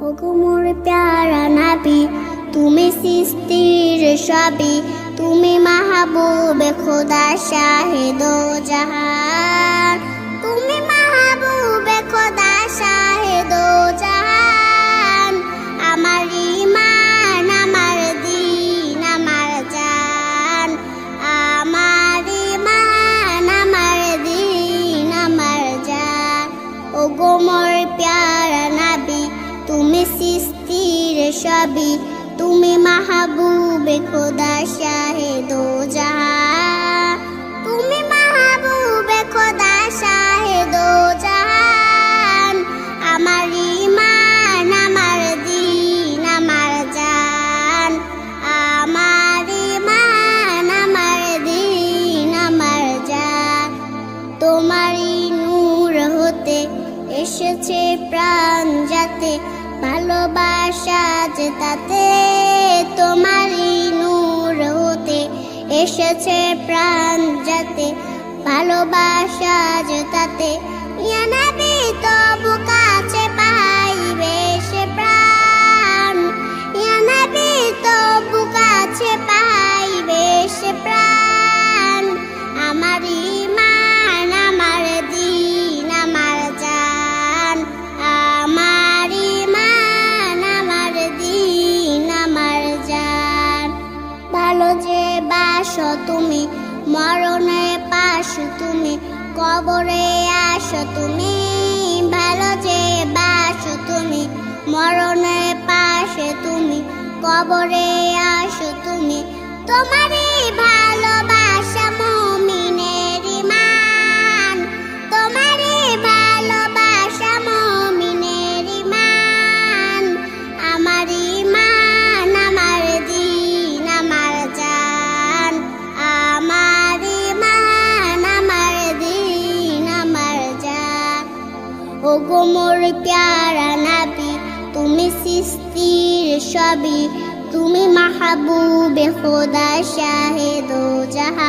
ওগো প্যারা নাবি তুমি সৃষ্টির সবই তুমি মাহবুবে খোদা শাহেদ জাহান। সবই তুমি মাহবুবে খোদা শাহেদ জাহান তুমি মাহবুবে খোদা শাহেদ জাহান আমার ইমান আমার দিন, আমার জান। আমার ইমান আমার দিন, আমার জান। তোমারই নূর হতে এসেছে প্রাণ যাতে ভালোবাসা যে তাতে তোমারই নূর হতে এসেছে প্রাণ যাতে। ভালোবাসা যে তাতে পাশ তুমি, কবরে আসো তুমি, ভালো যে বাসো তুমি মরণে পাশে তুমি, কবরে আসো তুমি, তোমারই ওগো মোর প্যারা নাবি তুমি সিস্তির সবি তুমি মাহবুবে খোদা শাহেদ জাহা